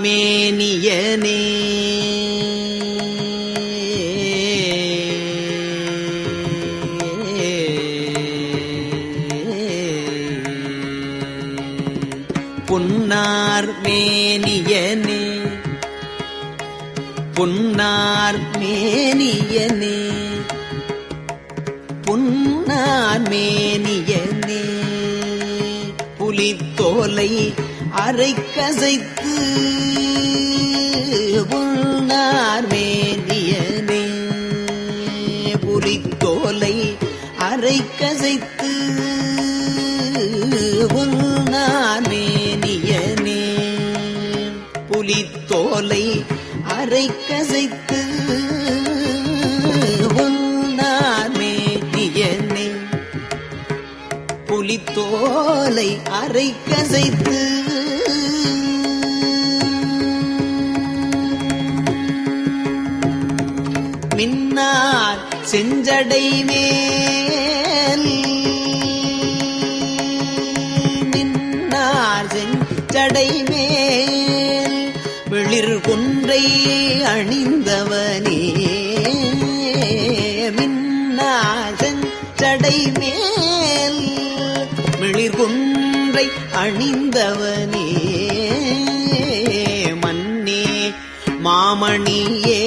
புன்னார்மேனியனே புன்னார்மேனியனே புன்னார்மேனியனே புன்னார்மேனியனே புலித்தோலை அரை கசைத்து புன்னார் வேண்டியனே. புலித்தோலை அரை கசைத்து புன்னார் மேனியனே புலித்தோலை அரை கசைத்து புலித்தோலை அரை கசைத்து மின்னார் செஞ்சடை மேல். மின்னார் செஞ்சடை மேல். வெளிர் கொன்றை அணிந்தவனே. மின்னார் செஞ்சடை மேல். மிளிர் கொன்றை அணிந்தவனே. மன்னே மாமணியே.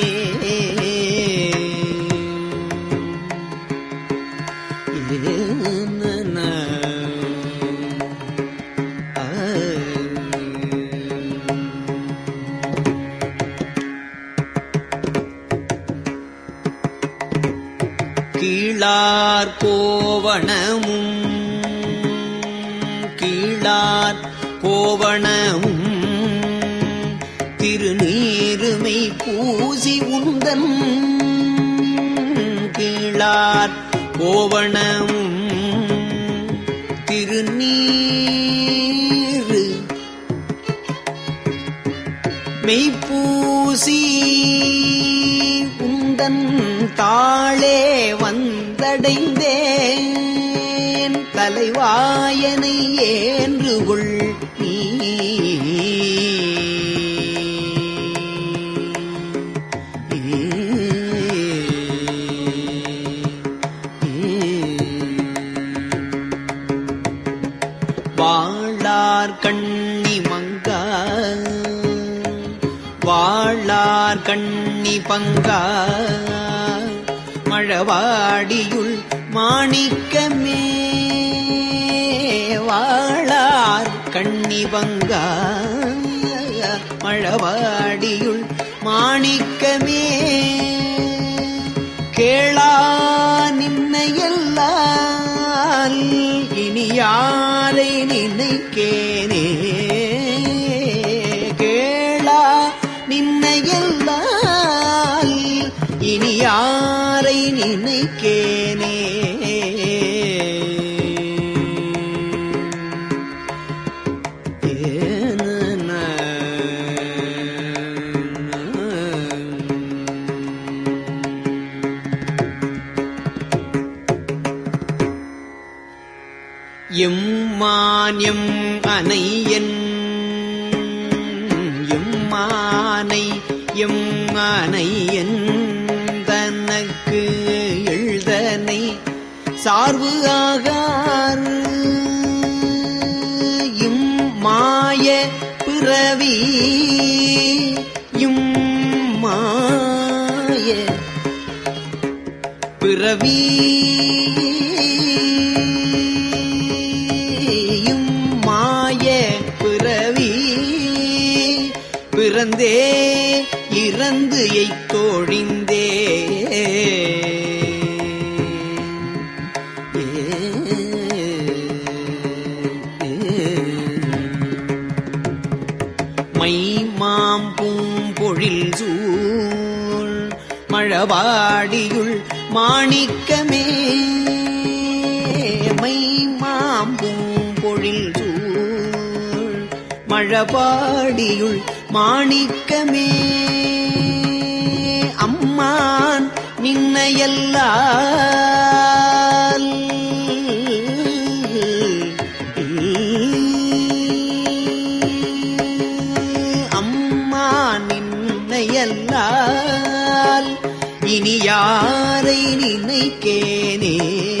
கோவணமும் திருநீருமை பூசி உந்தன் கீழார் கோவணமும் திருநீரு மெய்ப்பூசி உந்தன் தாளே வந்தடைந்தேன். தலைவாயனை ஏன்று கொள் வாழார் கண்ணி மங்கா. வாழார் கண்ணி பங்கா. மழவாடியுள் மாணிக்கமே. வாழார் கண்ணி பங்கா. மழவாடியுள் மாணிக்கமே. கேளா நின்னையல்லால் இனியா யாரை எம்மான்யம் அனையன் எம்மானை பிறந்தே இறந்து எய்தோழிந்தே. மை மாம் சூழ் மழவாடியுள் மாணிக்கமே. மை மாம் பூம்பொழில் சூழ் மழபாடியுள் மாணிக்கமே. அம்மான் நின்னையல்லா அம்மா நின்னையல்லால். இனி யாரை நினைக்கேனே?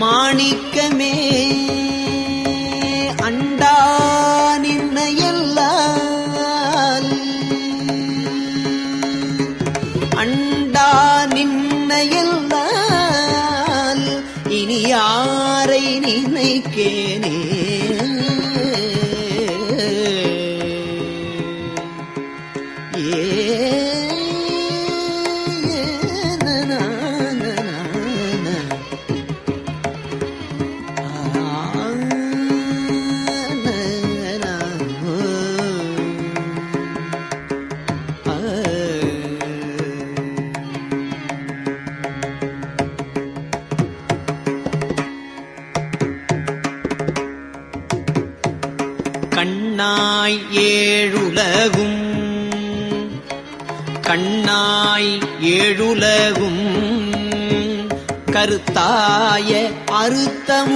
மாணிக்கமே. அண்டா நின்னையல்லால். அண்டா நின்னையல்லால். இனி யாரை நினைக்கேனே? ஏழுலகும் கருத்தாய அறுத்தமுமாய்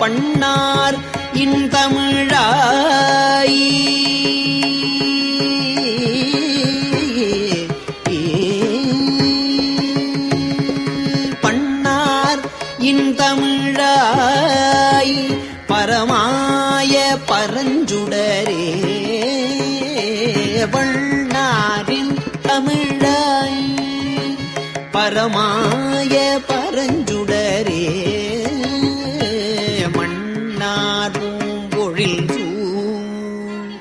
பண்ணார் இன்தமிழாய். பண்ணார் இன்தமிழாய். பரமாய பரஞ்சுடரே. வண்ணாரின் தமிழாய் பரமாய பரஞ்சுடரே. மன்னார் பூம்பொழில் சூழ்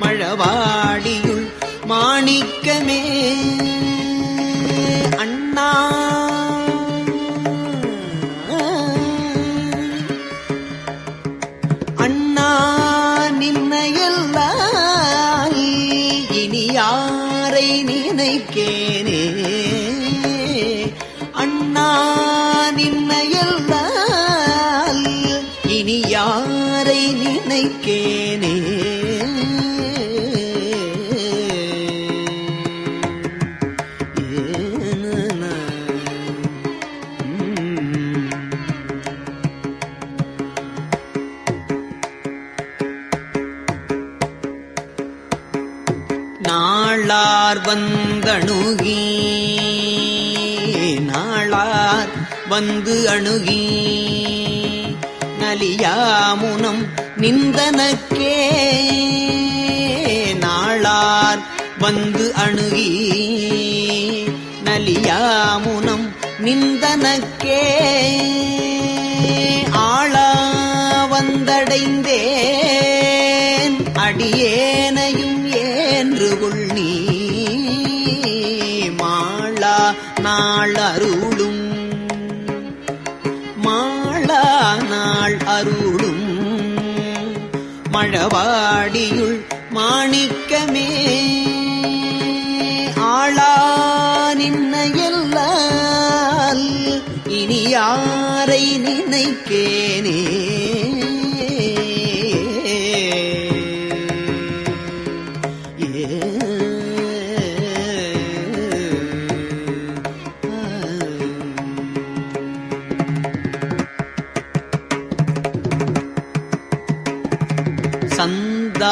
மழவாடியுள் மாணிக்க நாளார் வந்தணுகி நாளார் வந்து அணுகி நலியாமுனம் நிந்தனக்கே நாளார் வந்து அணுகி நலியாமுனம் நிந்தனக்கே ஆளா வந்தடைந்தே நாள் அருளும் மாளா நாள் அருளும். மழவாடியுள் மாணிக்கமே. ஆளா நின்னையல்லால் இனி யாரை நினைக்கேனே.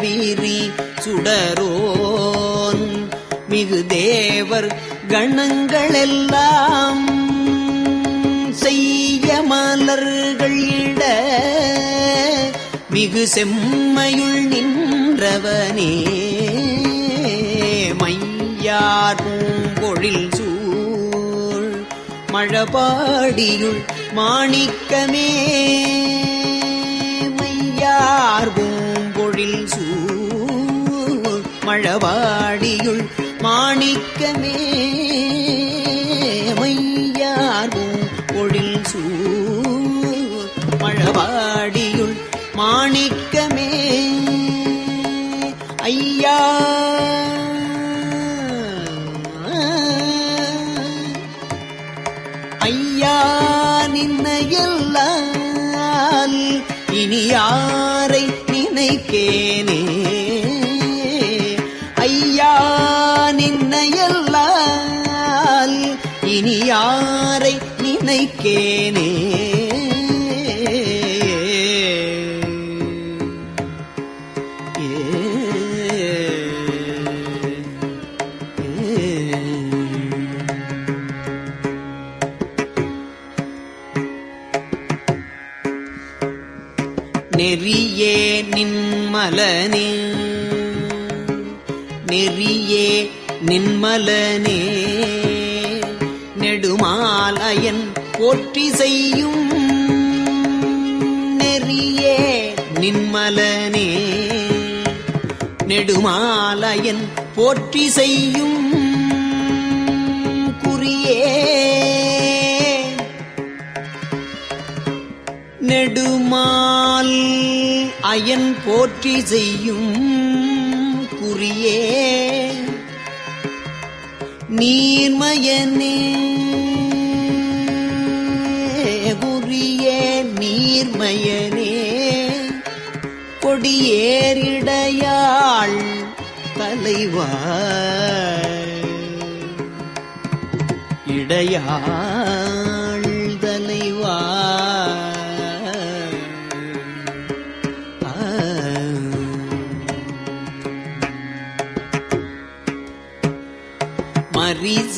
விரி சுடரோன். மிகு தேவர் கணங்களெல்லாம் செய்ய மலர்கள் இட. மிகு செம்மையுள் நின்றவனே மையார் பொழில் சூழ். மழபாடியுள் மாணிக்கமே மையார் பூம்பொழில் சூழ் மழவாடியுள் மாணிக்கமே மையார் பூம்பொழில் சூழ் மழவாடியுள் மாணிக்கமே. ஐயா ஐயா நின்னையல்லால் இனி யாரை நினைக்கேனே ஐயா நின்னையல்லால் இனி யாரை நினைக்கேனே? நின்மலனே நெறியே நின்மலனே. நெடுமாலயன் போற்றி செய்யும் நெறியே நின்மலனே. நெடுமாலயன் போற்றி செய்யும் குறியே. நெடுமால் அயன் போற்றி செய்யும் குறியே. நீர்மயனே குறிய நீர்மயனே கொடியேறிடையாள் தலைவா இடையா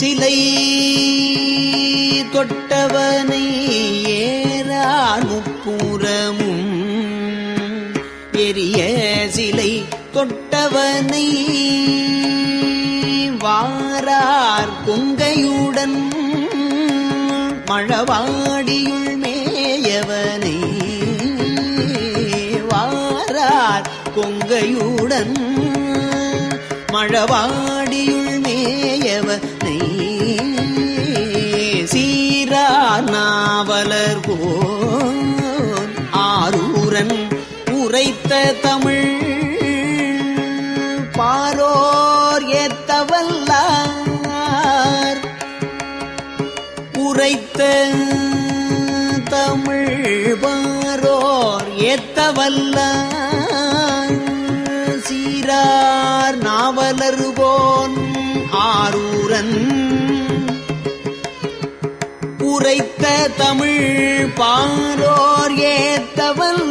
சிலை தொட்டவனை ஏறார் முப்புறமும் எரிய சிலை தொட்டவனை வாரார் கொங்கையுடன். மழவாடியுள் மேயவனை வாரார் கொங்கையுடன். மழவாடி மலர் போன் ஆரூரன் உரைத்த தமிழ் பாரோர் ஏத்தவல்லார். உரைத்த தமிழ் பாரோர் ஏத்தவல்லார். சீரார் நாவலருபோன் ஆரூரன் தமிழ் பாரோர் ஏத்தவல்லார்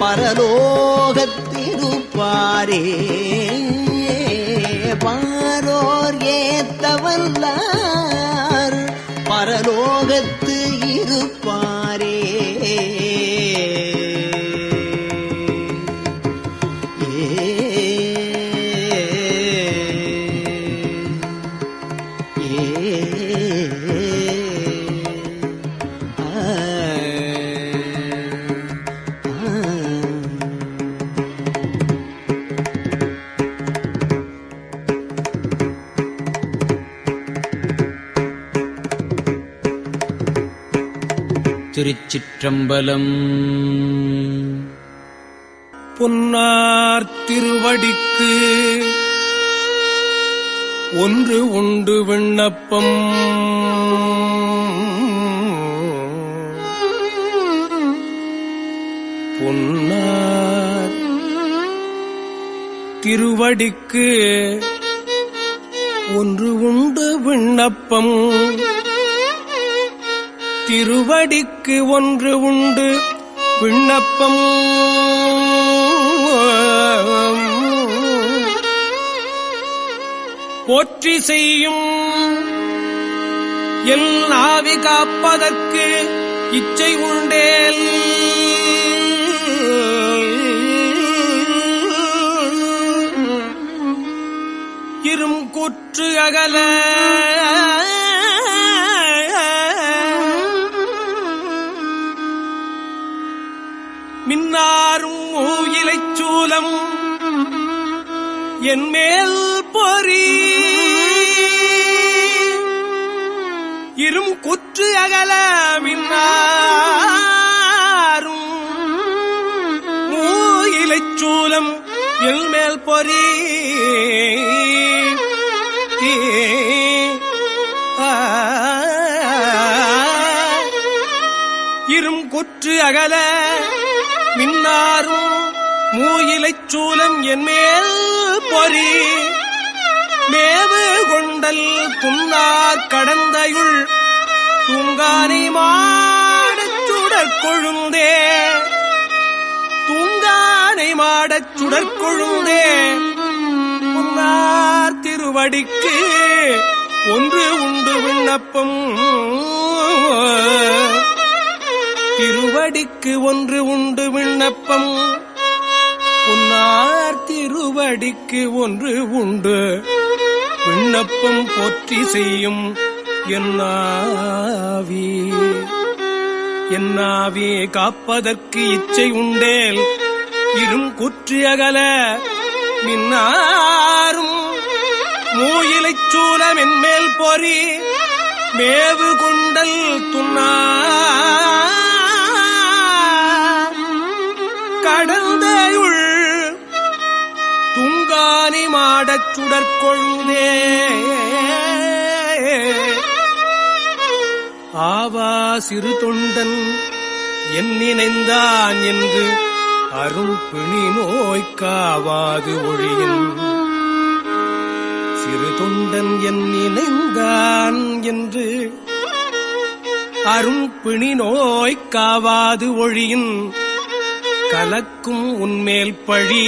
பரலோகத்திருப்பாரே பாரோர் ஏத்தவல்லார் பரலோகத்து இருப்பாரே. ஏ ஏ. திருச்சிற்றம்பலம் பொன்னார் திருவடிக்கு ஒன்று உண்டு விண்ணப்பம். பொன்னார் திருவடிக்கு ஒன்று உண்டு விண்ணப்பம். திருவடிக்கு ஒன்று உண்டு. விண்ணப்பம். போற்றி செய்யும் எல் ஆவி காப்பதற்கு இச்சை உண்டேல். இரும் குற்று அகல. ஊயிலைச் என் மேல் பொறி. இரும் குற்று அகல மின்னாரும் மூயிலைச் சூலம் எல் மேல் பொறி. இரும் குற்று அகல மின்னாரும் மூயிலைச் சூலம் என்மேல் பொறி. மேவு கொண்டல் துண்ணா கடந்தையுள் தூங்கானை மாடச் சுடற்கொழுந்தே தூங்கானை மாடச் சுடற்கொழுந்தே புன்னார் திருவடிக்கு ஒன்று உண்டு விண்ணப்பம். திருவடிக்கு ஒன்று உண்டு விண்ணப்பம். உன்னார் திருவடிக்கு ஒன்று உண்டு. விண்ணப்பம் போற்றி செய்யும் என்னாவி என்னாவே காப்பதற்கு இச்சை உண்டேல் இரும் குற்றி அகல மின்னாரும். மூயிலைச் சூலம் என்மேல் பொறி மேவு கொண்டல் துண்ணா கடந்த கடந்தையுள் துங்கானி மாடச் சுடற்கொழுதே ஆவா சிறு தொண்டன் என் நினைந்தான் என்று அருள் பிணி நோய்க்காவாது ஒழியின். சிறு தொண்டன் என் நினைந்தான் என்று அரும் பிணி நோய்க்காவாது ஒழியின். கலக்கும் உன்மேல் பழி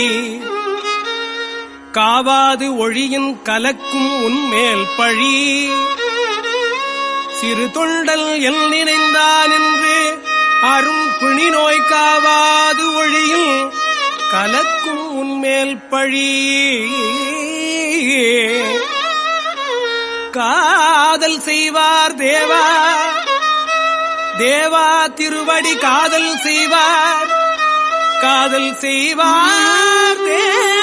காவாது ஒழியின் கலக்கும் உன்மேல் பழி. சிறு தொண்டல் எல் நினைந்தான் என்று அரும் பிணி நோய் காவாது ஒழியில் கலக்கும் உன்மேல் பழி. காதல் செய்வார் தேவா தேவா திருவடி காதல் செய்வார். காதல் செய்வார் தேவா.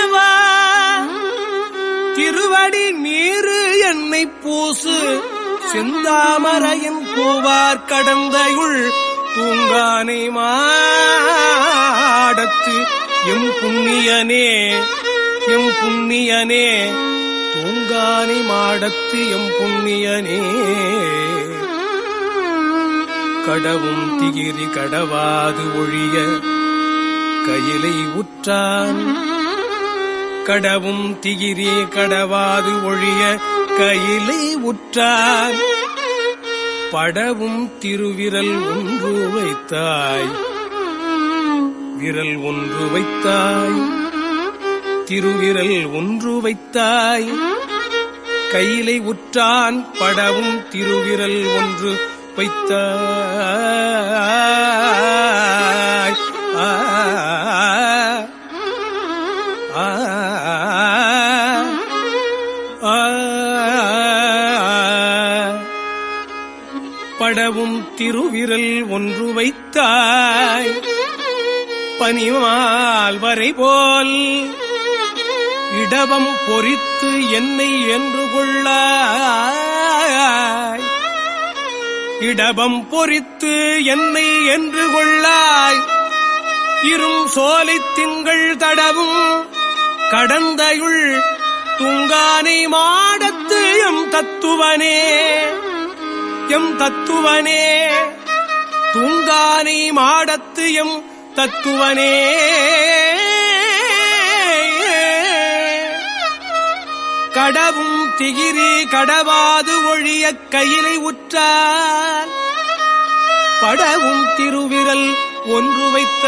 திருவடி நீரு என்னை பூசு. செந்தாமரையின் பூவார் கடந்தையுள் தூங்கானை மாடத்து. எம் புண்ணியனே எம் புண்ணியனே தூங்கானை மாடத்து எம் புண்ணியனே. கடவும் திகிரி கடவாது ஒழிய கையிலை உற்றான் கடவும் திகிரி கடவாது ஒழிய கையிலை உற்றார். படவும் திருவிரல் ஒன்று வைத்தாய். விரல் ஒன்று வைத்தாய். திருவிரல் ஒன்று வைத்தாய். கையிலை உற்றான் படவும் திருவிரல் ஒன்று வைத்தாய். ஆ, படவும் திருவிரல் ஒன்று வைத்தாய். பனிமால் வரை போல் இடவம் பொறித்து என்னை என்று கொள்ளாய். இடவம் பொறித்து என்னை என்று கொள்ளாய். இரும் சோலை திங்கள் தடவும் கடந்தையுள் துங்கானை மாடத்து எம் தத்துவனே. எம் தத்துவனே. தூங்கானை மாடத்து எம் தத்துவனே. கடவும் திகிரி கடவாது ஒழிய கையிலை உற்றார். படவும் திருவிரல் ஒன்று வைத்த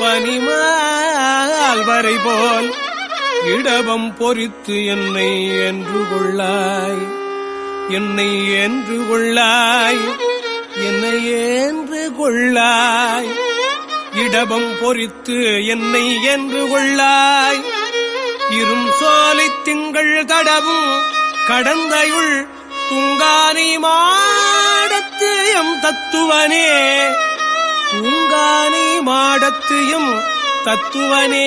பனிமால் வரை போல் இடவம் பொறித்து என்னை என்று கொள்ளாய். என்னை என்று கொள்ளாய். என்னை என்று கொள்ளாய். இடபம் பொறித்து என்னை என்று கொள்ளாய். இரும் சோலை திங்கள் தடவும் கடந்தையுள் துங்கானை மாடத்து எம் தத்துவனே. துங்கானை மாடத்து எம் தத்துவனே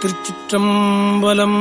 திருச்சிற்றம்பலம்